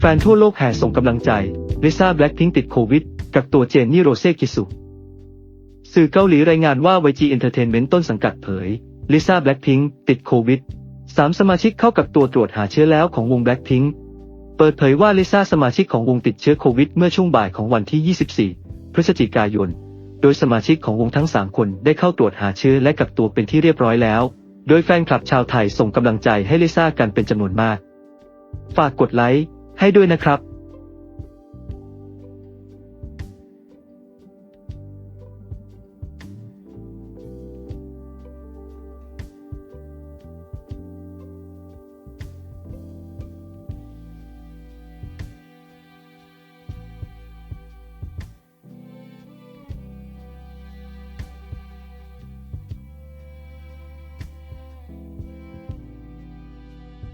แฟนทั่วโลกแห่ส่งกำลังใจ ลิซ่าแบล็คพิงติดโควิด กักตัวเจนนี่โรเซ่กิสุ สื่อเกาหลีรายงานว่า YG Entertainment ต้นสังกัดเผย ลิซ่าแบล็คพิงติดโควิด สามสมาชิกเข้ากักตัวตรวจหาเชื้อแล้วของวงแบล็คพิงเปิดเผยว่าลิซ่าสมาชิกของวงติดเชื้อโควิด เมื่อช่วงบ่ายของวันที่ 24 พฤศจิกายน โดยสมาชิกของวงทั้ง 3 คนได้เข้าตรวจหาเชื้อและกักตัวเป็นที่เรียบร้อยแล้ว โดยแฟนคลับชาวไทยส่งกำลังใจให้ลิซ่ากันเป็นจำนวนมาก ฝากกดไลค์ ให้ด้วยนะครับ